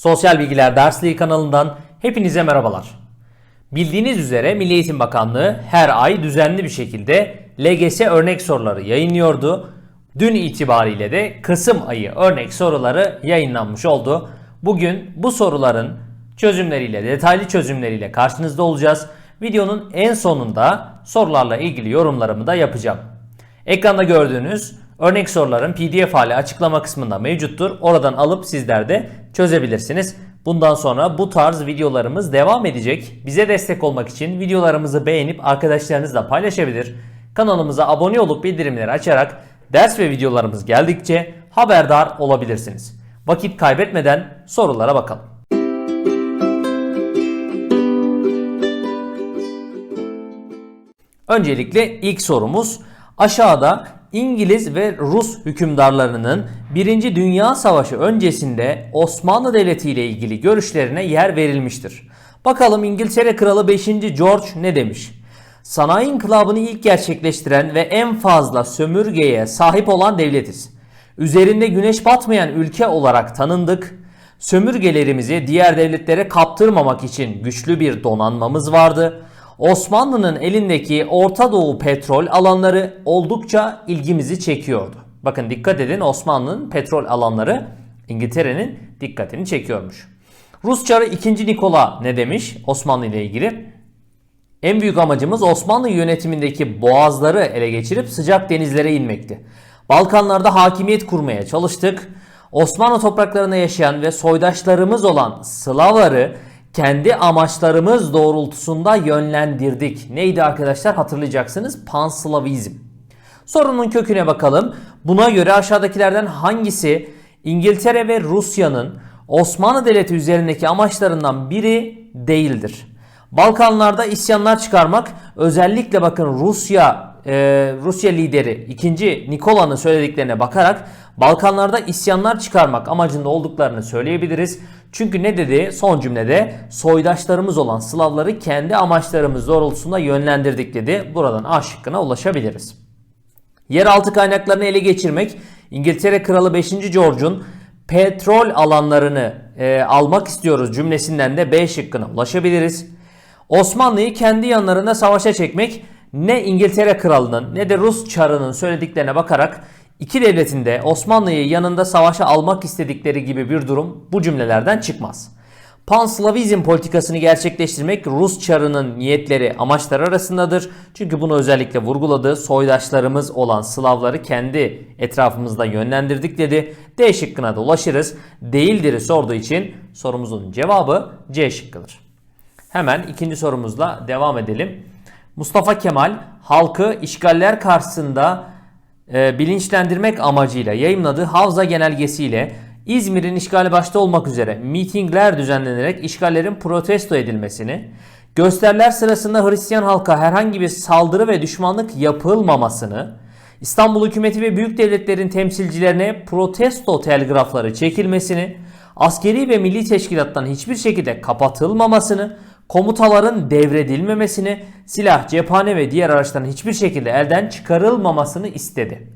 Sosyal Bilgiler Dersliği kanalından hepinize merhabalar. Bildiğiniz üzere Milli Eğitim Bakanlığı her ay düzenli bir şekilde LGS örnek soruları yayınlıyordu. Dün itibariyle de Kasım ayı örnek soruları yayınlanmış oldu. Bugün bu soruların çözümleriyle, detaylı çözümleriyle karşınızda olacağız. Videonun en sonunda sorularla ilgili yorumlarımı da yapacağım. Ekranda gördüğünüz örnek soruların PDF hali açıklama kısmında mevcuttur. Oradan alıp sizler de çözebilirsiniz. Bundan sonra bu tarz videolarımız devam edecek. Bize destek olmak için videolarımızı beğenip arkadaşlarınızla paylaşabilir. Kanalımıza abone olup bildirimleri açarak ders ve videolarımız geldikçe haberdar olabilirsiniz. Vakit kaybetmeden sorulara bakalım. Öncelikle ilk sorumuz aşağıda İngiliz ve Rus hükümdarlarının 1. Dünya Savaşı öncesinde Osmanlı Devleti ile ilgili görüşlerine yer verilmiştir. Bakalım İngiltere Kralı 5. George ne demiş? Sanayi inkılabını ilk gerçekleştiren ve en fazla sömürgeye sahip olan devletiz. Üzerinde güneş batmayan ülke olarak tanındık. Sömürgelerimizi diğer devletlere kaptırmamak için güçlü bir donanmamız vardı. Osmanlı'nın elindeki Orta Doğu petrol alanları oldukça ilgimizi çekiyordu. Bakın dikkat edin Osmanlı'nın petrol alanları İngiltere'nin dikkatini çekiyormuş. Rus Çarı 2. Nikola ne demiş Osmanlı ile ilgili? En büyük amacımız Osmanlı yönetimindeki boğazları ele geçirip sıcak denizlere inmekti. Balkanlarda hakimiyet kurmaya çalıştık. Osmanlı topraklarında yaşayan ve soydaşlarımız olan Slavları kendi amaçlarımız doğrultusunda yönlendirdik. Neydi arkadaşlar hatırlayacaksınız? Panslavizm. Sorunun köküne bakalım. Buna göre aşağıdakilerden hangisi İngiltere ve Rusya'nın Osmanlı Devleti üzerindeki amaçlarından biri değildir? Balkanlarda isyanlar çıkarmak özellikle bakın Rusya e, Rusya lideri 2. Nikola'nın söylediklerine bakarak Balkanlarda isyanlar çıkarmak amacında olduklarını söyleyebiliriz. Çünkü ne dedi son cümlede soydaşlarımız olan Slavları kendi amaçlarımız doğrultusunda yönlendirdik dedi. Buradan A şıkkına ulaşabiliriz. Yeraltı kaynaklarını ele geçirmek İngiltere Kralı 5. George'un petrol alanlarını e, almak istiyoruz cümlesinden de B şıkkına ulaşabiliriz. Osmanlı'yı kendi yanlarında savaşa çekmek ne İngiltere Kralı'nın ne de Rus Çarı'nın söylediklerine bakarak iki devletin de Osmanlı'yı yanında savaşa almak istedikleri gibi bir durum bu cümlelerden çıkmaz. Panslavizm politikasını gerçekleştirmek Rus Çarı'nın niyetleri, amaçları arasındadır. Çünkü bunu özellikle vurguladı. Soydaşlarımız olan Slavları kendi etrafımızda yönlendirdik dedi. D şıkkına da ulaşırız. Değildir'i sorduğu için sorumuzun cevabı C şıkkıdır. Hemen ikinci sorumuzla devam edelim. Mustafa Kemal halkı işgaller karşısında e, bilinçlendirmek amacıyla yayımladığı Havza genelgesiyle İzmir'in işgali başta olmak üzere mitingler düzenlenerek işgallerin protesto edilmesini, gösteriler sırasında Hristiyan halka herhangi bir saldırı ve düşmanlık yapılmamasını, İstanbul hükümeti ve büyük devletlerin temsilcilerine protesto telgrafları çekilmesini, askeri ve milli teşkilattan hiçbir şekilde kapatılmamasını, komutaların devredilmemesini, silah, cephane ve diğer araçların hiçbir şekilde elden çıkarılmamasını istedi.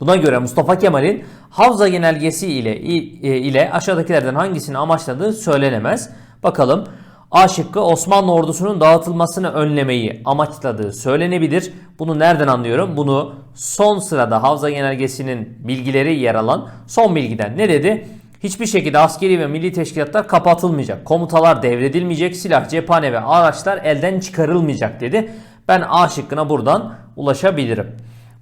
Buna göre Mustafa Kemal'in Havza Genelgesi ile e, ile aşağıdakilerden hangisini amaçladığı söylenemez. Bakalım A şıkkı Osmanlı ordusunun dağıtılmasını önlemeyi amaçladığı söylenebilir. Bunu nereden anlıyorum? Bunu son sırada Havza Genelgesi'nin bilgileri yer alan son bilgiden ne dedi? Hiçbir şekilde askeri ve milli teşkilatlar kapatılmayacak. Komutalar devredilmeyecek. Silah, cephane ve araçlar elden çıkarılmayacak dedi. Ben A şıkkına buradan ulaşabilirim.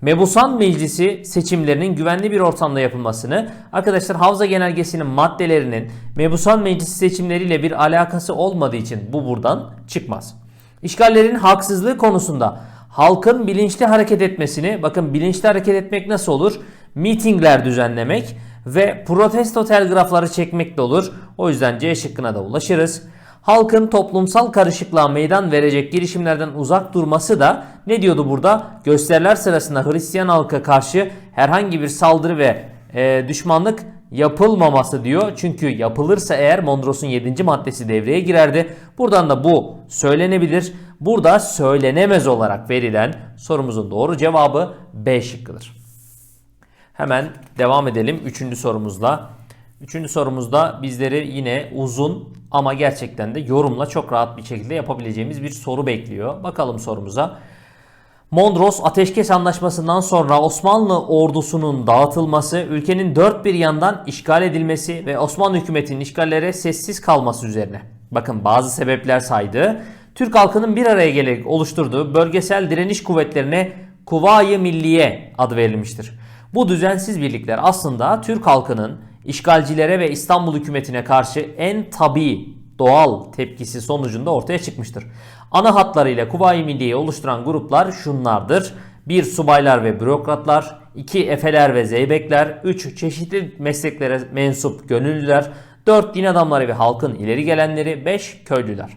Mebusan Meclisi seçimlerinin güvenli bir ortamda yapılmasını, arkadaşlar Havza Genelgesi'nin maddelerinin Mebusan Meclisi seçimleriyle bir alakası olmadığı için bu buradan çıkmaz. İşgallerin haksızlığı konusunda halkın bilinçli hareket etmesini, bakın bilinçli hareket etmek nasıl olur? Mitingler düzenlemek ve protesto telgrafları çekmekle olur. O yüzden C şıkkına da ulaşırız halkın toplumsal karışıklığa meydan verecek girişimlerden uzak durması da ne diyordu burada? Gösteriler sırasında Hristiyan halka karşı herhangi bir saldırı ve e, düşmanlık yapılmaması diyor. Çünkü yapılırsa eğer Mondros'un 7. maddesi devreye girerdi. Buradan da bu söylenebilir. Burada söylenemez olarak verilen sorumuzun doğru cevabı B şıkkıdır. Hemen devam edelim 3. sorumuzla. Üçüncü sorumuzda bizleri yine uzun ama gerçekten de yorumla çok rahat bir şekilde yapabileceğimiz bir soru bekliyor. Bakalım sorumuza. Mondros Ateşkes Anlaşması'ndan sonra Osmanlı ordusunun dağıtılması, ülkenin dört bir yandan işgal edilmesi ve Osmanlı hükümetinin işgallere sessiz kalması üzerine. Bakın bazı sebepler saydı. Türk halkının bir araya gelerek oluşturduğu bölgesel direniş kuvvetlerine Kuvayi Milliye adı verilmiştir. Bu düzensiz birlikler aslında Türk halkının işgalcilere ve İstanbul hükümetine karşı en tabii doğal tepkisi sonucunda ortaya çıkmıştır. Ana hatlarıyla Kuvayi Milliye'yi oluşturan gruplar şunlardır. 1. Subaylar ve bürokratlar 2. Efeler ve zeybekler 3. Çeşitli mesleklere mensup gönüllüler 4. Din adamları ve halkın ileri gelenleri 5. Köylüler.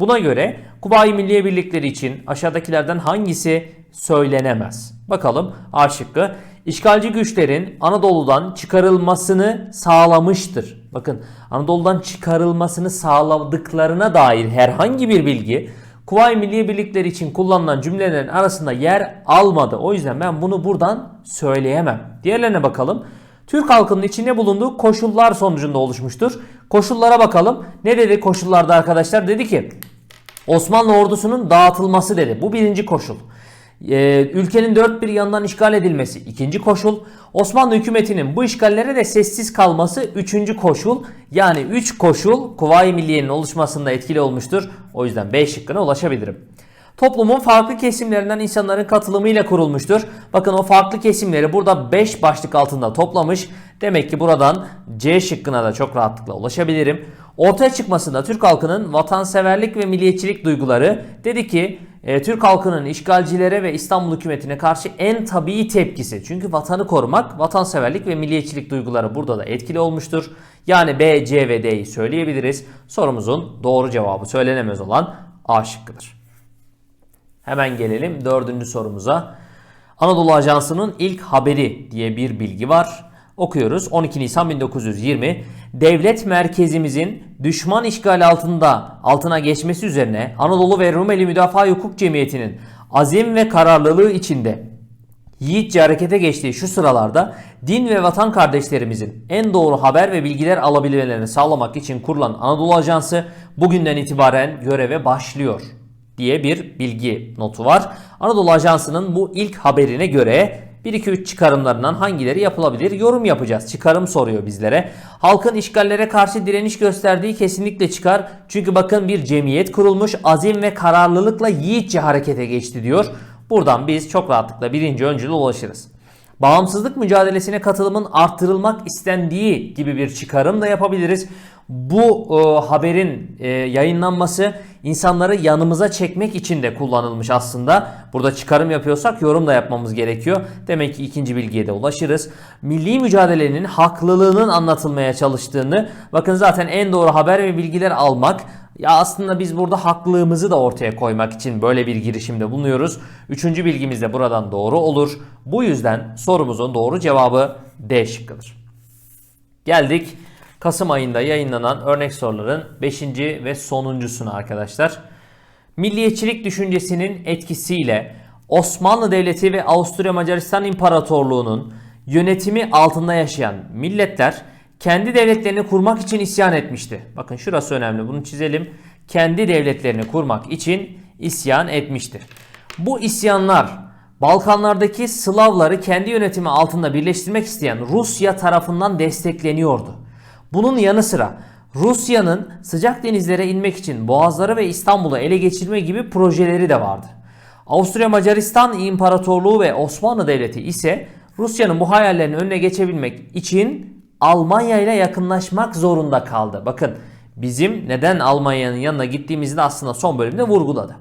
Buna göre Kuvayi Milliye Birlikleri için aşağıdakilerden hangisi söylenemez? Bakalım A şıkkı. İşgalci güçlerin Anadolu'dan çıkarılmasını sağlamıştır. Bakın Anadolu'dan çıkarılmasını sağladıklarına dair herhangi bir bilgi Kuvayi Milliye Birlikleri için kullanılan cümlelerin arasında yer almadı. O yüzden ben bunu buradan söyleyemem. Diğerlerine bakalım. Türk halkının içinde bulunduğu koşullar sonucunda oluşmuştur. Koşullara bakalım. Ne dedi koşullarda arkadaşlar? Dedi ki Osmanlı ordusunun dağıtılması dedi. Bu birinci koşul. Ee, ülkenin dört bir yandan işgal edilmesi ikinci koşul. Osmanlı hükümetinin bu işgallere de sessiz kalması üçüncü koşul. Yani üç koşul Kuvayi Milliye'nin oluşmasında etkili olmuştur. O yüzden B şıkkına ulaşabilirim. Toplumun farklı kesimlerinden insanların katılımıyla kurulmuştur. Bakın o farklı kesimleri burada 5 başlık altında toplamış. Demek ki buradan C şıkkına da çok rahatlıkla ulaşabilirim. Ortaya çıkmasında Türk halkının vatanseverlik ve milliyetçilik duyguları dedi ki e, Türk halkının işgalcilere ve İstanbul hükümetine karşı en tabii tepkisi. Çünkü vatanı korumak, vatanseverlik ve milliyetçilik duyguları burada da etkili olmuştur. Yani B, C ve D'yi söyleyebiliriz. Sorumuzun doğru cevabı söylenemez olan A şıkkıdır. Hemen gelelim dördüncü sorumuza. Anadolu Ajansı'nın ilk haberi diye bir bilgi var. Okuyoruz. 12 Nisan 1920 devlet merkezimizin düşman işgali altında altına geçmesi üzerine Anadolu ve Rumeli Müdafaa Hukuk Cemiyeti'nin azim ve kararlılığı içinde yiğitçe harekete geçtiği şu sıralarda din ve vatan kardeşlerimizin en doğru haber ve bilgiler alabilmelerini sağlamak için kurulan Anadolu Ajansı bugünden itibaren göreve başlıyor diye bir bilgi notu var. Anadolu Ajansı'nın bu ilk haberine göre 1-2-3 çıkarımlarından hangileri yapılabilir? Yorum yapacağız. Çıkarım soruyor bizlere. Halkın işgallere karşı direniş gösterdiği kesinlikle çıkar. Çünkü bakın bir cemiyet kurulmuş. Azim ve kararlılıkla yiğitçe harekete geçti diyor. Buradan biz çok rahatlıkla birinci öncüle ulaşırız. Bağımsızlık mücadelesine katılımın arttırılmak istendiği gibi bir çıkarım da yapabiliriz. Bu e, haberin e, yayınlanması insanları yanımıza çekmek için de kullanılmış aslında. Burada çıkarım yapıyorsak yorum da yapmamız gerekiyor. Demek ki ikinci bilgiye de ulaşırız. Milli mücadelenin haklılığının anlatılmaya çalıştığını bakın zaten en doğru haber ve bilgiler almak ya aslında biz burada haklılığımızı da ortaya koymak için böyle bir girişimde bulunuyoruz. Üçüncü bilgimiz de buradan doğru olur. Bu yüzden sorumuzun doğru cevabı D şıkkıdır. Geldik Kasım ayında yayınlanan örnek soruların 5. ve sonuncusuna arkadaşlar. Milliyetçilik düşüncesinin etkisiyle Osmanlı Devleti ve Avusturya Macaristan İmparatorluğu'nun yönetimi altında yaşayan milletler kendi devletlerini kurmak için isyan etmişti. Bakın şurası önemli bunu çizelim. Kendi devletlerini kurmak için isyan etmiştir. Bu isyanlar Balkanlardaki Slavları kendi yönetimi altında birleştirmek isteyen Rusya tarafından destekleniyordu. Bunun yanı sıra Rusya'nın sıcak denizlere inmek için Boğazları ve İstanbul'u ele geçirme gibi projeleri de vardı. Avusturya Macaristan İmparatorluğu ve Osmanlı Devleti ise Rusya'nın bu hayallerinin önüne geçebilmek için Almanya ile yakınlaşmak zorunda kaldı. Bakın bizim neden Almanya'nın yanına gittiğimizi de aslında son bölümde vurguladı.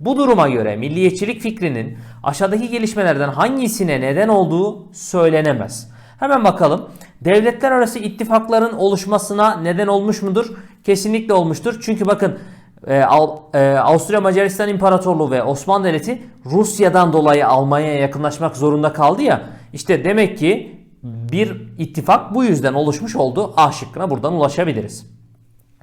Bu duruma göre milliyetçilik fikrinin aşağıdaki gelişmelerden hangisine neden olduğu söylenemez. Hemen bakalım. Devletler arası ittifakların oluşmasına neden olmuş mudur? Kesinlikle olmuştur. Çünkü bakın e, e, Avusturya Macaristan İmparatorluğu ve Osmanlı Devleti Rusya'dan dolayı Almanya'ya yakınlaşmak zorunda kaldı ya. İşte demek ki bir ittifak bu yüzden oluşmuş oldu. A şıkkına buradan ulaşabiliriz.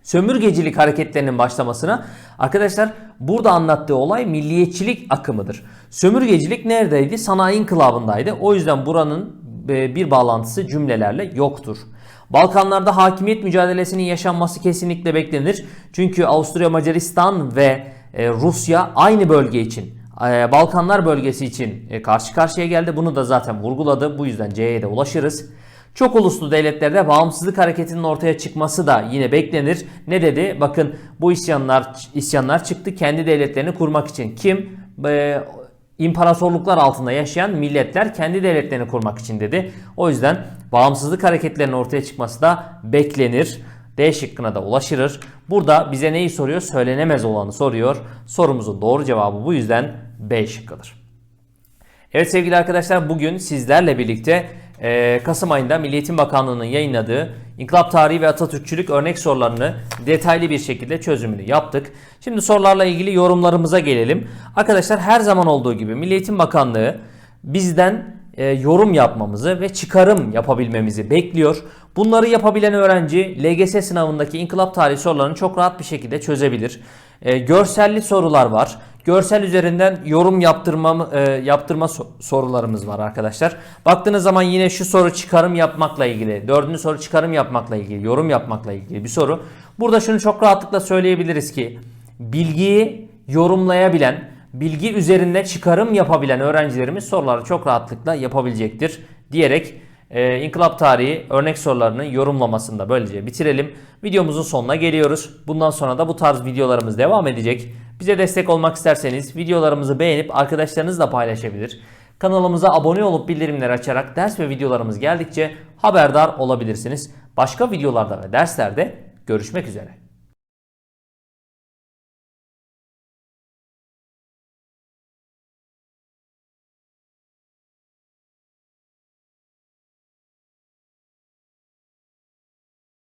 Sömürgecilik hareketlerinin başlamasına arkadaşlar burada anlattığı olay milliyetçilik akımıdır. Sömürgecilik neredeydi? Sanayi inkılabındaydı. O yüzden buranın bir bağlantısı cümlelerle yoktur. Balkanlarda hakimiyet mücadelesinin yaşanması kesinlikle beklenir. Çünkü Avusturya Macaristan ve e, Rusya aynı bölge için e, Balkanlar bölgesi için e, karşı karşıya geldi. Bunu da zaten vurguladı. Bu yüzden C'ye de ulaşırız. Çok uluslu devletlerde bağımsızlık hareketinin ortaya çıkması da yine beklenir. Ne dedi? Bakın bu isyanlar isyanlar çıktı kendi devletlerini kurmak için. Kim? İmparatorluklar altında yaşayan milletler kendi devletlerini kurmak için dedi. O yüzden bağımsızlık hareketlerinin ortaya çıkması da beklenir. D şıkkına da ulaşırır. Burada bize neyi soruyor? Söylenemez olanı soruyor. Sorumuzun doğru cevabı bu yüzden B şıkkıdır. Evet sevgili arkadaşlar bugün sizlerle birlikte Kasım ayında Milli Eğitim Bakanlığı'nın yayınladığı İnkılap Tarihi ve Atatürkçülük örnek sorularını detaylı bir şekilde çözümünü yaptık. Şimdi sorularla ilgili yorumlarımıza gelelim. Arkadaşlar her zaman olduğu gibi Milli Eğitim Bakanlığı bizden e, yorum yapmamızı ve çıkarım yapabilmemizi bekliyor. Bunları yapabilen öğrenci LGS sınavındaki inkılap tarihi sorularını çok rahat bir şekilde çözebilir. E, görselli sorular var. Görsel üzerinden yorum yaptırma e, yaptırma so- sorularımız var arkadaşlar. Baktığınız zaman yine şu soru çıkarım yapmakla ilgili, dördüncü soru çıkarım yapmakla ilgili, yorum yapmakla ilgili bir soru. Burada şunu çok rahatlıkla söyleyebiliriz ki bilgiyi yorumlayabilen, bilgi üzerinde çıkarım yapabilen öğrencilerimiz soruları çok rahatlıkla yapabilecektir diyerek e, İnkılap Tarihi örnek sorularını yorumlamasını da böylece bitirelim. Videomuzun sonuna geliyoruz. Bundan sonra da bu tarz videolarımız devam edecek. Bize destek olmak isterseniz videolarımızı beğenip arkadaşlarınızla paylaşabilir. Kanalımıza abone olup bildirimleri açarak ders ve videolarımız geldikçe haberdar olabilirsiniz. Başka videolarda ve derslerde görüşmek üzere.